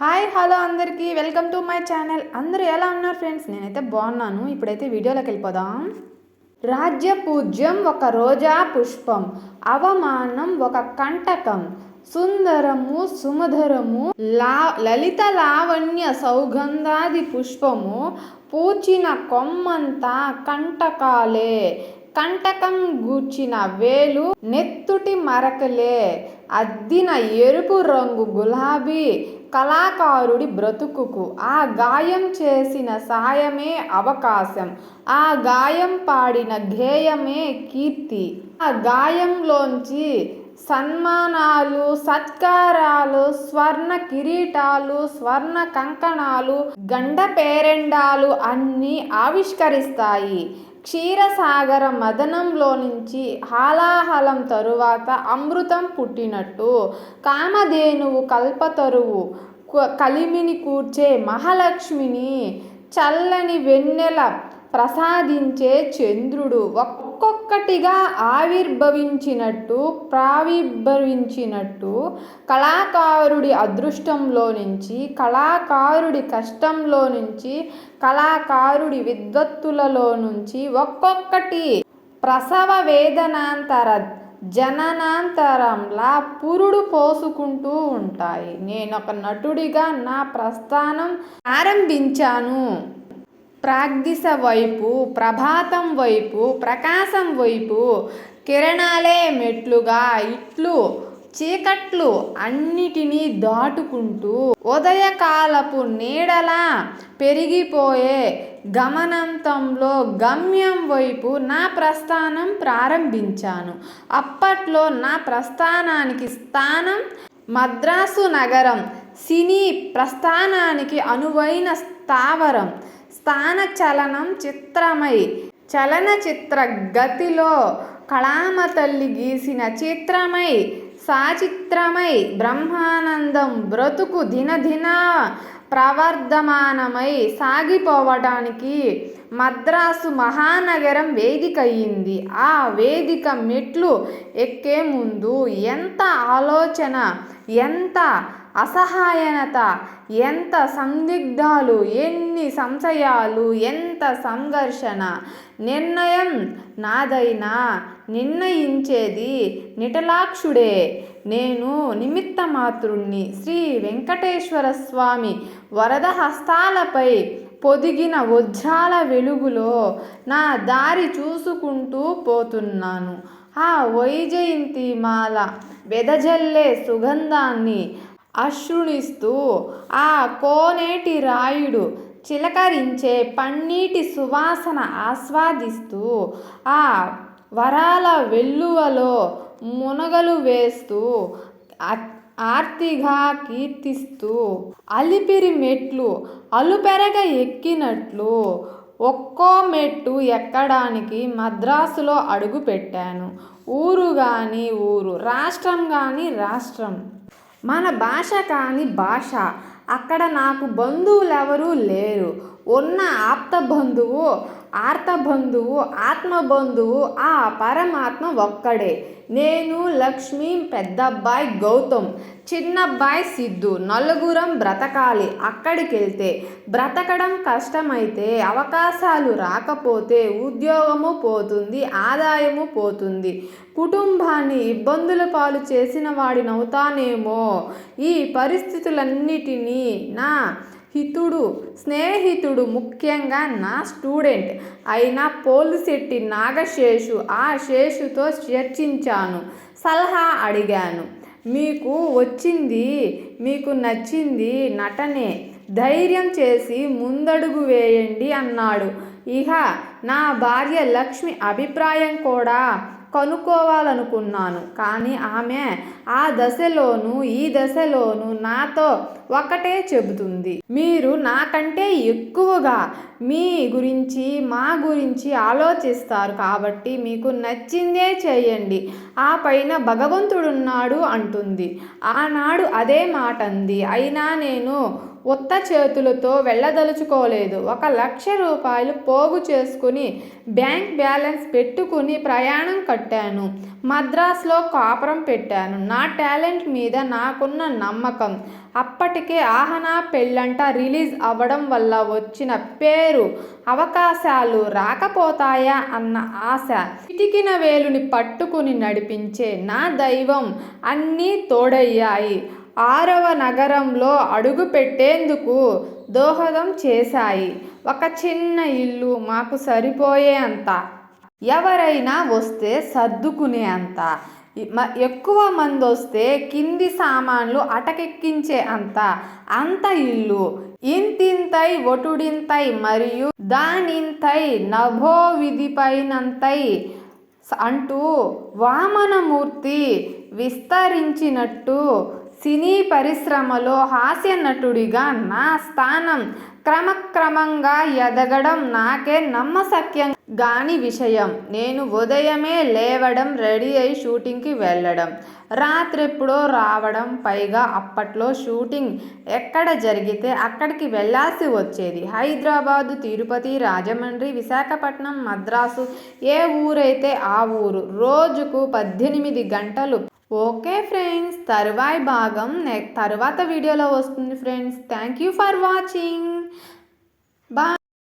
Hi hello అందరికీ. Welcome to my channel. అందరూ ఎలా ఉన్నారు ఫ్రెండ్స్? నేనైతే బాగున్నాను. ఇప్పుడైతే వీడియోలోకి వెళ్ళిపోదాం. రాజ్య పూజ్యం ఒక రోజా పుష్పం అవమానం ఒక కంటకం సుందరము సుమధరము లా లలిత లావణ్య సౌగంధాది పుష్పము పూచిన కొమ్మంతా కంటకాలే. కంటకం గూర్చిన వేలు నెత్తుటి మరకలే. అద్దిన ఎరుపు రంగు గులాబీ కళాకారుడి బ్రతుకుకు. ఆ గాయం చేసిన సాయమే అవకాశం. ఆ గాయం పాడిన గేయమే కీర్తి. ఆ గాయంలోంచి సన్మానాలు సత్కారాలు స్వర్ణ కిరీటాలు స్వర్ణ కంకణాలు గండ పేరెండాలు అన్నీ ఆవిష్కరిస్తాయి. క్షీరసాగర మదనంలో నుంచి హాలాహలం తరువాత అమృతం పుట్టినట్టు. కామధేనువు కల్పతరువు కలిమిని కూర్చే మహాలక్ష్మిని చల్లని వెన్నెల ప్రసాదించే చంద్రుడు. ఒక్కొక్కటిగా ఆవిర్భవించినట్టు ప్రావిర్భవించినట్టు కళాకారుడి అదృష్టంలో నుంచి కళాకారుడి కష్టంలో నుంచి కళాకారుడి విద్వత్తులలో నుంచి ఒక్కొక్కటి ప్రసవ వేదనాంతర జననాంతరంలా పురుడు పోసుకుంటూ ఉంటాయి. నేను ఒక నటుడిగా నా ప్రస్థానం ఆరంభించాను. ప్రాగ్దిశ వైపు ప్రభాతం వైపు ప్రకాశం వైపు కిరణాలే మెట్లుగా ఇట్లు చీకట్లు అన్నిటినీ దాటుకుంటూ ఉదయకాలపు నీడలా పెరిగిపోయే గమనంతంలో గమ్యం వైపు నా ప్రస్థానం ప్రారంభించాను. అప్పట్లో నా ప్రస్థానానికి స్థానం మద్రాసు నగరం సినీ ప్రస్థానానికి అనువైన స్థావరం. స్థాన చలనం చిత్రమై చలనచిత్ర గతిలో కళామ తల్లి గీసిన చిత్రమై సాచిత్రమై బ్రహ్మానందం బ్రతుకు దినదిన ప్రవర్ధమానమై సాగిపోవడానికి మద్రాసు మహానగరం వేదిక అయింది ఆ వేదిక మెట్లు ఎక్కే ముందు ఎంత ఆలోచన ఎంత అసహాయనత ఎంత సందిగ్ధాలు ఎన్ని సంశయాలు ఎంత సంఘర్షణ. నిర్ణయం నాదైనా నిర్ణయించేది నిటలాక్షుడే. నేను నిమిత్త మాతృణ్ణి శ్రీ వెంకటేశ్వర స్వామి వరద హస్తాలపై పొదిగిన వజ్రాల వెలుగులో నా దారి చూసుకుంటూ పోతున్నాను. ఆ వైజయంతి మాల వెదజల్లే సుగంధాన్ని అశ్రుణిస్తూ ఆ కోనేటి రాయుడు చిలకరించే పన్నీటి సువాసన ఆస్వాదిస్తూ ఆ వరాల వెల్లువలో మునగలు వేస్తూ ఆర్తిగా కీర్తిస్తూ అలిపిరి మెట్లు అలుపెరగ ఎక్కినట్లు ఒక్కో మెట్టు ఎక్కడానికి మద్రాసులో అడుగు పెట్టాను ఊరు కానీ ఊరు రాష్ట్రం కానీ రాష్ట్రం. మన భాష కాని భాష. అక్కడ నాకు బంధువులు ఎవరూ లేరు. ఉన్న ఆప్త బంధువు ఆర్త బంధువు ఆ పరమాత్మ ఒక్కడే. నేను లక్ష్మి పెద్దబ్బాయి గౌతమ్ చిన్నబ్బాయి సిద్ధు నలుగురం బ్రతకాలి అక్కడికి వెళ్తే బ్రతకడం కష్టమైతే అవకాశాలు రాకపోతే ఉద్యోగము పోతుంది ఆదాయము పోతుంది. కుటుంబాన్ని ఇబ్బందుల పాలు చేసిన వాడినవుతానేమో. ఈ పరిస్థితులన్నిటినీ నా హితుడు స్నేహితుడు ముఖ్యంగా నా స్టూడెంట్. అయిన పోలిశెట్టి నాగశేషు ఆ శేషుతో చర్చించాను. సలహా అడిగాను. మీకు వచ్చింది మీకు నచ్చింది నటనే. ధైర్యం చేసి ముందడుగు వేయండి అన్నాడు. ఇహ నా భార్య లక్ష్మి అభిప్రాయం కూడా కనుక్కోవాలనుకున్నాను. కానీ ఆమె ఆ దశలోనూ ఈ దశలోనూ నాతో ఒకటే చెబుతుంది. మీరు నాకంటే ఎక్కువగా మీ గురించి మా గురించి ఆలోచిస్తారు కాబట్టి మీకు నచ్చిందే చేయండి. ఆ పైన భగవంతుడున్నాడు అంటుంది. ఆనాడు అదే మాట అంది అయినా నేను ఉత్త చేతులతో వెళ్ళదలుచుకోలేదు. ఒక లక్ష రూపాయలు పోగు చేసుకుని బ్యాంక్ బ్యాలెన్స్ పెట్టుకుని ప్రయాణం కట్టాను. మద్రాసులో కాపురం పెట్టాను. నా టాలెంట్ మీద నాకున్న నమ్మకం. ఇప్పటికే ఆహనా పెళ్ళంట రిలీజ్ అవ్వడం వల్ల వచ్చిన పేరు అవకాశాలు రాకపోతాయా అన్న ఆశ ఇటికిన వేలుని పట్టుకుని నడిపించే నా దైవం అన్నీ తోడయ్యాయి. ఆరవ నగరంలో అడుగు పెట్టేందుకు దోహదం చేశాయి. ఒక చిన్న ఇల్లు మాకు సరిపోయే అంత. ఎవరైనా వస్తే సర్దుకునే అంత. ఎక్కువ మంది వస్తే కింది సామాన్లు అటకెక్కించే అంత అంత ఇల్లు. ఇంతింతై ఒటుడింతై మరియు దానింతై నభో విధిపైనంతై అంటూ వామనమూర్తి విస్తరించినట్టు సినీ పరిశ్రమలో హాస్య నటుడిగా నా స్థానం క్రమక్రమంగా ఎదగడం నాకే నమ్మశక్యం గాని విషయం. నేను ఉదయమే లేవడం రెడీ అయి షూటింగ్కి వెళ్ళడం రాత్రెప్పుడో రావడం పైగా అప్పట్లో షూటింగ్ ఎక్కడ జరిగితే అక్కడికి వెళ్ళాల్సి వచ్చేది. హైదరాబాదు తిరుపతి రాజమండ్రి విశాఖపట్నం మద్రాసు ఏ ఊరైతే ఆ ఊరు రోజుకు పద్దెనిమిది గంటలు ఓకే ఫ్రెండ్స్ తరువాయి భాగం నెక్ తర్వాత వీడియోలో వస్తుంది friends. Thank you for watching. Bye.